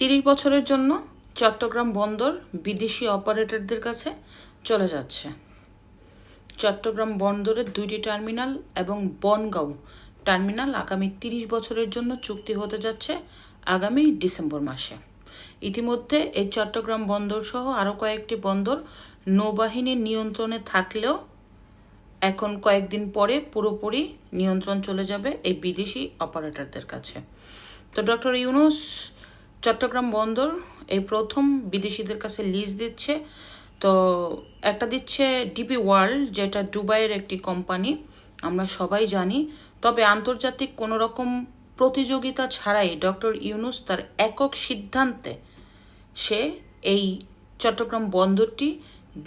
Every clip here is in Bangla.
তিরিশ বছরের জন্য চট্টগ্রাম বন্দর বিদেশি অপারেটরদের কাছে চলে যাচ্ছে। চট্টগ্রাম বন্দরের দুইটি টার্মিনাল এবং বনগাঁও টার্মিনাল আগামী তিরিশ বছরের জন্য চুক্তি হতে যাচ্ছে আগামী ডিসেম্বর মাসে। ইতিমধ্যে এই চট্টগ্রাম বন্দর সহ আরও কয়েকটি বন্দর নৌবাহিনীর নিয়ন্ত্রণে থাকলেও এখন কয়েকদিন পরে পুরোপুরি নিয়ন্ত্রণ চলে যাবে এই বিদেশি অপারেটরদের কাছে। তো ডক্টর ইউনুস চট্টগ্রাম বন্দর এই প্রথম বিদেশিদের কাছে লিজ দিচ্ছে। তো একটা দিচ্ছে ডিপি ওয়ার্ল্ড যেটা দুবাইয়ের একটি কোম্পানি আমরা সবাই জানি। তবে আন্তর্জাতিক কোনো রকম প্রতিযোগিতা ছাড়াই ডক্টর ইউনুস তার একক সিদ্ধান্তে সে এই চট্টগ্রাম বন্দরটি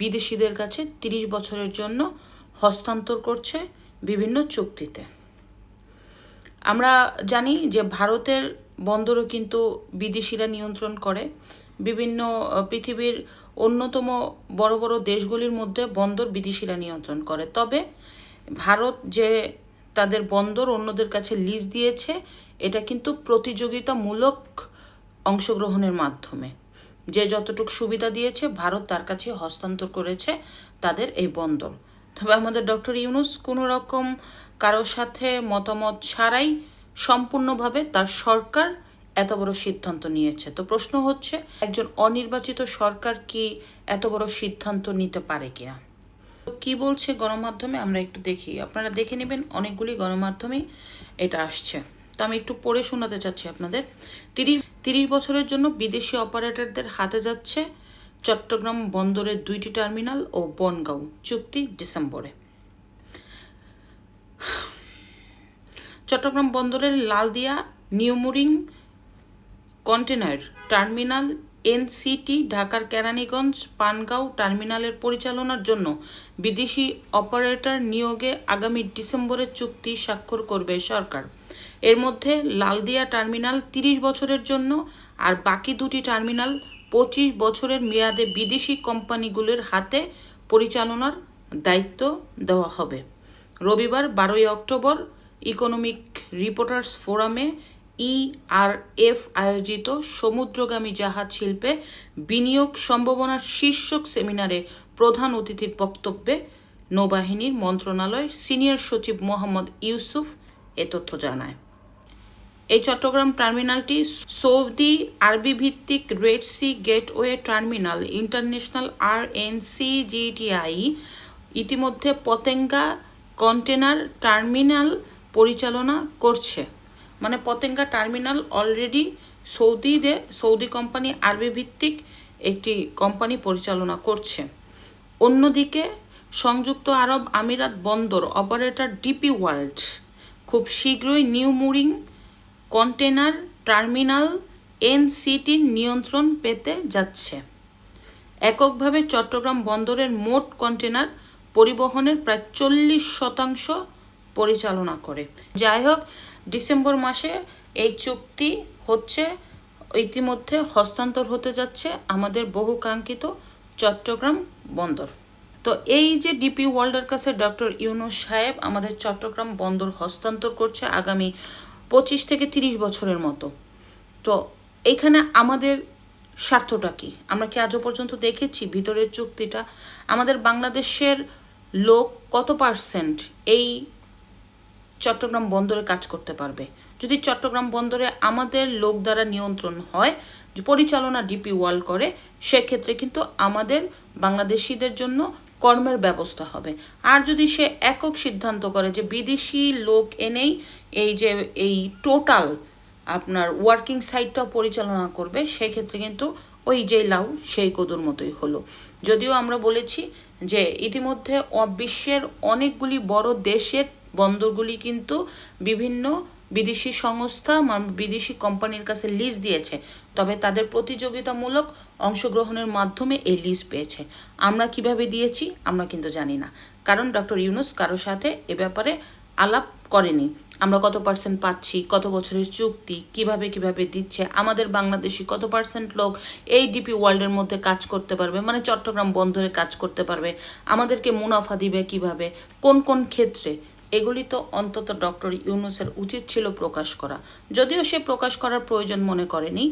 বিদেশিদের কাছে তিরিশ বছরের জন্য হস্তান্তর করছে বিভিন্ন চুক্তিতে। আমরা জানি যে ভারতের বন্দরও কিন্তু বিদেশিরা নিয়ন্ত্রণ করে। বিভিন্ন পৃথিবীর অন্যতম বড় বড় দেশগুলির মধ্যে বন্দর বিদেশিরা নিয়ন্ত্রণ করে। তবে ভারত যে তাদের বন্দর অন্যদের কাছে লিজ দিয়েছে, এটা কিন্তু প্রতিযোগিতামূলক অংশগ্রহণের মাধ্যমে। যে যতটুকু সুবিধা দিয়েছে, ভারত তার কাছে হস্তান্তর করেছে তাদের এই বন্দর। তবে আমাদের ডক্টর ইউনুস কোনো রকম কারোর সাথে মতামত ছাড়াই সম্পূর্ণভাবে তার সরকার এত বড় সিদ্ধান্ত নিয়েছে। তো প্রশ্ন হচ্ছে, একজন অনির্বাচিত সরকার কি এত বড় সিদ্ধান্ত নিতে পারে কিনা? কি বলছে গণমাধ্যমে? আমরা একটু দেখি। আপনারা দেখে নেবেন অনেকগুলি গণমাধ্যমেই এটা আসছে। তো আমি একটু পড়ে শোনাতে চাচ্ছি আপনাদের। তিরিশ তিরিশ বছরের জন্য বিদেশি অপারেটরদের হাতে যাচ্ছে চট্টগ্রাম বন্দরের দুইটি টার্মিনাল ও বনগাঁও। চুক্তি ডিসেম্বরে। চট্টগ্রাম বন্দরের Laldia new mooring container terminal, NCT, ঢাকার কেরানীগঞ্জ, পানগাঁও টার্মিনালের পরিচালনার জন্য বিদেশি অপারেটর নিয়োগে আগামী ডিসেম্বরে চুক্তি স্বাক্ষর করবে সরকার। এর মধ্যে লালদিয়া টার্মিনাল তিরিশ বছরের জন্য আর বাকি দুটি টার্মিনাল পঁচিশ বছরের মেয়াদে বিদেশি কোম্পানিগুলোর হাতে পরিচালনার দায়িত্ব দেওয়া হবে। রবিবার বারোই অক্টোবর ইকোনমিক রিপোর্টার্স ফোরামে ইআরএফ আয়োজিত সমুদ্রগামী জাহাজ শিল্পে বিনিয়োগ সম্ভাবনার শীর্ষক সেমিনারে প্রধান অতিথির বক্তব্যে নৌবাহিনীর মন্ত্রণালয়ের সিনিয়র সচিব মোহাম্মদ ইউসুফ এ তথ্য জানায়। এই চট্টগ্রাম টার্মিনালটি সৌদি আরবি ভিত্তিক red sea gateway terminal international R N C GTI ইতিমধ্যে পতেঙ্গা কন্টেনার টার্মিনাল পরিচালনা করছে। মানে পতেঙ্গা টার্মিনাল অলরেডি সৌদিতে সৌদি কোম্পানি আরবি ভিত্তিক একটি কোম্পানি পরিচালনা করছে। অন্যদিকে সংযুক্ত আরব আমিরাত বন্দর অপারেটর ডিপি ওয়ার্ল্ড খুব শীঘ্রই নিউ মুরিং কন্টেনার টার্মিনাল এনসিটির নিয়ন্ত্রণ পেতে যাচ্ছে। এককভাবে চট্টগ্রাম বন্দরের মোট কন্টেনার পরিবহনের প্রায় চল্লিশ শতাংশ পরিচালনা করে। যাই হোক, ডিসেম্বর মাসে এই চুক্তি হচ্ছে, ইতিমধ্যে হস্তান্তর হতে যাচ্ছে আমাদের বহুকাঙ্ক্ষিত চট্টগ্রাম বন্দর। তো এই যে ডিপি ওয়ার্ল্ডের কাছে ডক্টর ইউনুস সাহেব আমাদের চট্টগ্রাম বন্দর হস্তান্তর করছে আগামী পঁচিশ থেকে তিরিশ বছরের মতো। তো এখানে আমাদের স্বার্থটা কি? আমরা কি আজও পর্যন্ত দেখেছি ভিতরের চুক্তিটা? আমাদের বাংলাদেশের লোক কত পার্সেন্ট এই চট্টগ্রাম বন্দরে কাজ করতে পারবে। যদি চট্টগ্রাম বন্দরে আমাদের লোক দ্বারা নিয়ন্ত্রণ হয়, পরিচালনা ডিপি ওয়ার্ল্ড করে, সেক্ষেত্রে কিন্তু আমাদের বাংলাদেশিদের জন্য কর্মের ব্যবস্থা হবে। আর যদি সে একক সিদ্ধান্ত করে যে বিদেশি লোক এনেই এই যে, এই টোটাল আপনার ওয়ার্কিং সাইটটাও পরিচালনা করবে, সেক্ষেত্রে কিন্তু ওই যে লাউ, সেই কদুর মতোই হলো। যদিও আমরা বলেছি যে ইতিমধ্যে বিশ্বের অনেকগুলি বড় দেশের বন্দরগুলি কিন্তু বিভিন্ন বিদেশি সংস্থা বিদেশি কোম্পানির কাছে লিজ দিয়েছে। তবে তাদের প্রতিযোগিতামূলক অংশগ্রহণের মাধ্যমে এই লিজ পেয়েছে। আমরা কীভাবে দিয়েছি, আমরা কিন্তু জানি না। কারণ ডক্টর ইউনুস কারোর সাথে এ ব্যাপারে আলাপ করেনি। আমরা কত পার্সেন্ট পাচ্ছি, কত বছরের চুক্তি, কীভাবে কীভাবে দিচ্ছে, আমাদের বাংলাদেশি কত পার্সেন্ট লোক এই ডিপি ওয়ার্ল্ডের মধ্যে কাজ করতে পারবে মানে চট্টগ্রাম বন্দরে কাজ করতে পারবে, আমাদেরকে মুনাফা দিবে কীভাবে, কোন কোন ক্ষেত্রে? এগুলি তো অন্তত ডক্টর ইউনুসের উচিত ছিল প্রকাশ করা। যদিও সে প্রকাশ করার প্রয়োজন মনে করেনি,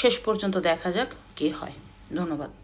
শেষ পর্যন্ত দেখা যাক কে হয়। ধন্যবাদ।